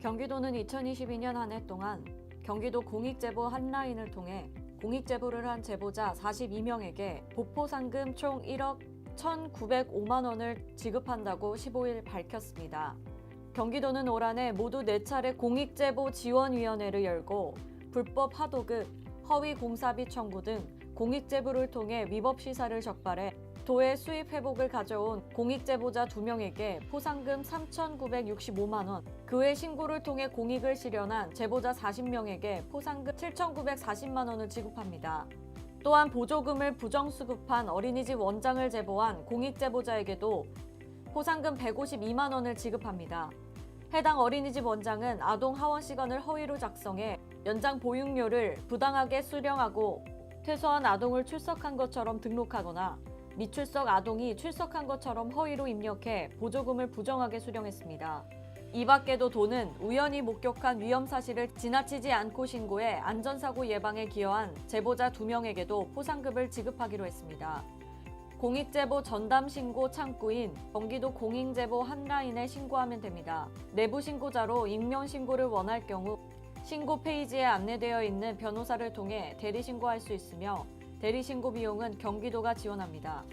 경기도는 2022년 한 해 동안 경기도 공익제보 한라인을 통해 공익제보를 한 제보자 42명에게 보포상금 총 1억 1,905만 원을 지급한다고 15일 밝혔습니다. 경기도는 올 한 해 모두 4차례 공익제보 지원위원회를 열고 불법 하도급, 허위 공사비 청구 등 공익제보를 통해 위법 시사를 적발해 도의 수입 회복을 가져온 공익 제보자 2명에게 포상금 3,965만 원, 그 외 신고를 통해 공익을 실현한 제보자 40명에게 포상금 7,940만 원을 지급합니다. 또한 보조금을 부정수급한 어린이집 원장을 제보한 공익 제보자에게도 포상금 152만 원을 지급합니다. 해당 어린이집 원장은 아동 하원 시간을 허위로 작성해 연장 보육료를 부당하게 수령하고 퇴소한 아동을 출석한 것처럼 등록하거나 미출석 아동이 출석한 것처럼 허위로 입력해 보조금을 부정하게 수령했습니다. 이 밖에도 도는 우연히 목격한 위험 사실을 지나치지 않고 신고해 안전사고 예방에 기여한 제보자 2명에게도 포상금을 지급하기로 했습니다. 공익제보 전담 신고 창구인 경기도 공익제보 한라인에 신고하면 됩니다. 내부 신고자로 익명 신고를 원할 경우 신고 페이지에 안내되어 있는 변호사를 통해 대리 신고할 수 있으며 대리 신고 비용은 경기도가 지원합니다.